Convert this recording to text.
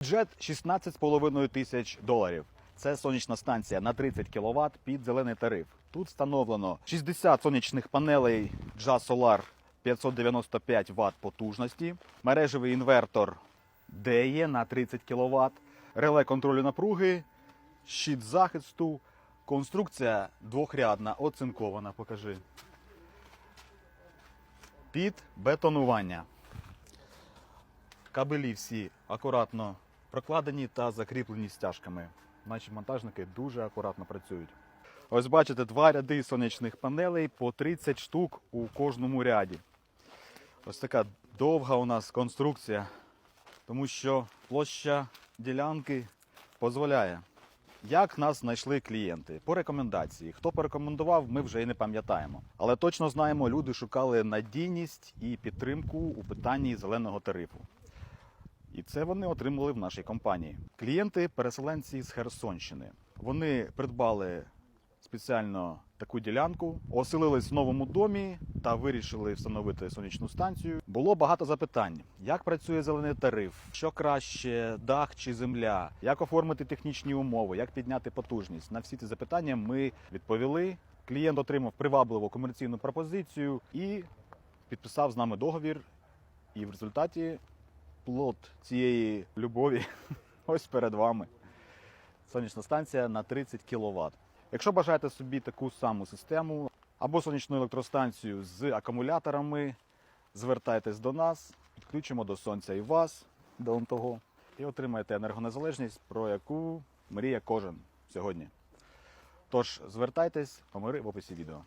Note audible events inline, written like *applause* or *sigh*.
Бюджет 16,5 тисяч доларів. Це сонячна станція на 30 кВт під зелений тариф. Тут встановлено 60 сонячних панелей Jazz Solar 595 Вт потужності, мережевий інвертор DE на 30 кВт, реле контролю напруги, щит захисту, конструкція двохрядна, оцинкована. Покажи. Під бетонування. Кабелі всі акуратно прокладені та закріплені стяжками. Наші монтажники дуже акуратно працюють. Ось бачите, два ряди сонячних панелей по 30 штук у кожному ряді. Ось така довга у нас конструкція, тому що площа ділянки дозволяє. Як нас знайшли клієнти? По рекомендації. Хто порекомендував, ми вже і не пам'ятаємо. Але точно знаємо, люди шукали надійність і підтримку у питанні зеленого тарифу. І це вони отримали в нашій компанії. Клієнти переселенці з Херсонщини. Вони придбали спеціально таку ділянку, оселились в новому домі та вирішили встановити сонячну станцію. Було багато запитань: як працює зелений тариф, що краще, дах чи земля, як оформити технічні умови, як підняти потужність. На всі ці запитання ми відповіли. Клієнт отримав привабливу комерційну пропозицію і підписав з нами договір. І в результаті плод цієї любові *laughs* ось перед вами. Сонячна станція на 30 кВт. Якщо бажаєте собі таку саму систему або сонячну електростанцію з акумуляторами, звертайтесь до нас, підключимо до сонця і вас до того, і отримаєте енергонезалежність, про яку мріє кожен сьогодні. Тож звертайтесь, номери в описі відео.